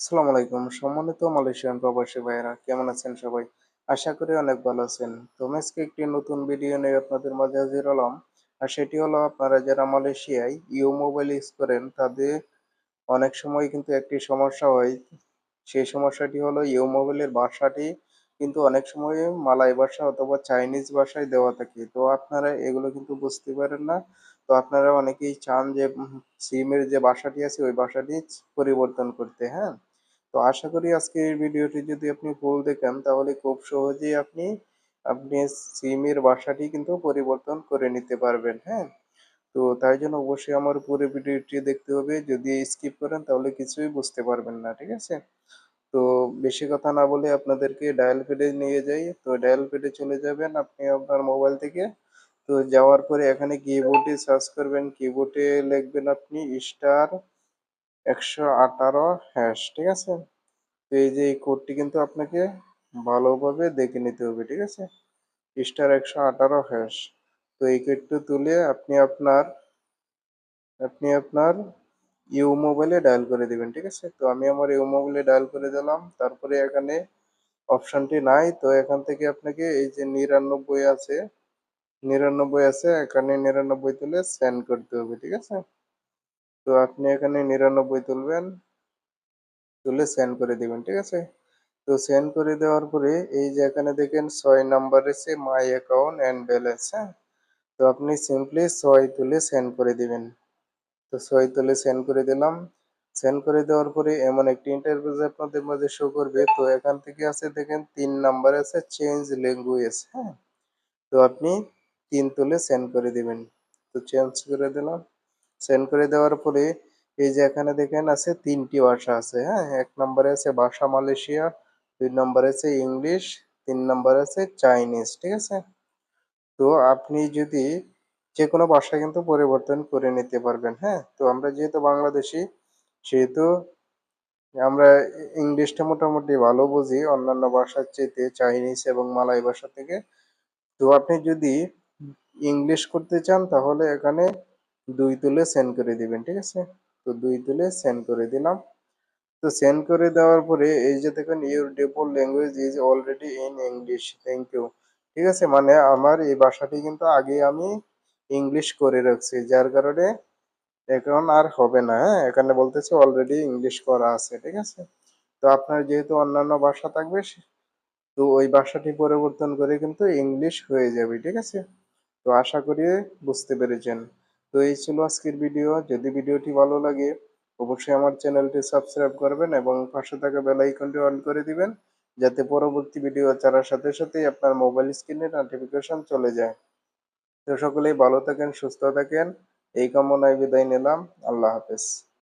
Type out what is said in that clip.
আসসালামু আলাইকুম। সম্মানিত মালয়েশিয়ান প্রবাসী ভাইয়েরা, কেমন আছেন সবাই? আশা করি অনেক ভালো আছেন। তো আজকে একটি নতুন ভিডিও নিয়ে আপনাদের মাঝে হাজির হলাম। আর সেটি হলো আপনারা যারা মালয়েশিয়ায় ইউ মোবাইল ইউজ করেন, তাদের অনেক সময় কিন্তু একটি সমস্যা হয়। সেই সমস্যাটি হলো ইউ মোবাইলের ভাষাটি কিন্তু অনেক সময় মালয় ভাষা অথবা চাইনিজ ভাষায় দেওয়া থাকে। তো আপনারা এগুলো কিন্তু বুঝতে পারেন না। তো আপনারা অনেকেই চান যে সিমের যে ভাষাটি আছে, ওই ভাষাটি পরিবর্তন করতে হ্যাঁ? তো আশা করি আজকের ভিডিওটি যদি আপনি ফুল দেখেন, তাহলে খুব সহজেই আপনি আপনি সিমের ভাষাটি কিন্তু পরিবর্তন করে নিতে পারবেন হ্যাঁ? তো তাই জন্য অবশ্যই আমার পুরো ভিডিওটি দেখতে হবে। যদি স্কিপ করেন, তাহলে কিছুই বুঝতে পারবেন না, ঠিক আছে? তো বেশি কথা না বলে আপনাদেরকে ডায়াল প্যাডে নিয়ে যাই। তো ডায়াল প্যাডে চলে যাবেন আপনি আপনার মোবাইল থেকে। তো যাওয়ার পরে এখানে কিবোর্ডে সার্চ করবেন। কিবোর্ডে লিখবেন আপনি স্টার একশো আঠারো হ্যাশ ঠিক আছে? তো এই যে এই কোডটি কিন্তু আপনাকে ভালোভাবে দেখে নিতে হবে, ঠিক আছে? স্টার একশো আঠারো হ্যাশ তো এই কোডটি তুলে আপনি আপনার আপনি আপনার ইউ মোবাইলে ডায়াল করে দিবেন, ঠিক আছে? তো আমি আমার ইউ মোবাইলে ডায়াল করে দিলাম, তারপরে এখানে অপশানটি নাই, তো এখান থেকে আপনাকে এই যে নিরানব্বই আছে নিরানব্বই আছে, এখানে নিরানব্বই তুলে সেন্ড করতে হবে, ঠিক আছে? তো আপনি এখানে নিরানব্বই তুলবেন, তুলে সেন্ড করে দিবেন, ঠিক আছে? তো সেন্ড করে দেওয়ার পরে এই যে এখানে দেখেন ছয় নাম্বার এসে মাই অ্যাকাউন্ট অ্যান্ড ব্যালেন্স হ্যাঁ? তো আপনি সিম্পলি ছয় তুলে সেন্ড করে দিবেন। তো ছয় তুলে সেন্ড করে দিলাম। সেন্ড করে দেওয়ার পরে এমন একটি ইন্টারভিউ আপনাদের মাঝে শো করবে। তো এখান থেকে আছে দেখেন তিন নাম্বার আছে চেঞ্জ ল্যাঙ্গুয়েজ হ্যাঁ? তো আপনি তিন তুলে সেন্ড করে দিবেন। তো চেঞ্জ করে দিলাম। সেন্ড করে দেওয়ার পরে, এই যে এখানে দেখেন আছে তিনটি ভাষা আছে হ্যাঁ? এক নম্বরে আছে ভাষা মালয়েশিয়া, দুই নম্বরে আছে ইংলিশ, তিন নম্বরে আছে চাইনিজ, ঠিক আছে? তো আপনি যদি যে কোনো ভাষা কিন্তু পরিবর্তন করে নিতে পারবেন হ্যাঁ? তো আমরা যেহেতু বাংলাদেশি, সেহেতু আমরা ইংলিশটা মোটামুটি ভালো বুঝি, অন্যান্য ভাষার চেয়ে চাইনিজ এবং মালয় ভাষা থেকে। তো আপনি যদি ইংলিশ করতে চান, তাহলে এখানে দুই তুলে সেন্ড করে দিবেন, ঠিক আছে? তো দুই তুলে সেন্ড করে দিলাম। তো সেন্ড করে দেওয়ার পরে এই যে দেখেন your default language is already in English thank you ঠিক আছে? মানে আমার এই ভাষাটি কিন্তু আগে আমি ইংলিশ করে রাখছি, যার কারণে এখন আর হবে না হ্যাঁ? এখানে বলতেছে অলরেডি ইংলিশ করা আছে, ঠিক আছে? তো আপনার যেহেতু অন্যান্য ভাষা থাকবে তো ওই ভাষাটি পরিবর্তন করে কিন্তু ইংলিশ হয়ে যাবে, ঠিক আছে? তো আশা করি বুঝতে পেরেছেন। তো এই ছিল আজকের ভিডিও যদি ভিডিওটি ভালো লাগে, অবশ্যই আমার চ্যানেলটি সাবস্ক্রাইব করবেন এবং পাশে থাকা বেল আইকনটি অন করে দিবেন, যাতে পরবর্তী ভিডিও ছাড়ার সাথে সাথেই আপনার মোবাইল স্ক্রিনে নোটিফিকেশন চলে যায়। তো সকলেই ভালো থাকেন, সুস্থ থাকেন। এই কামনায় বিদায় নিলাম। আল্লাহ হাফেজ।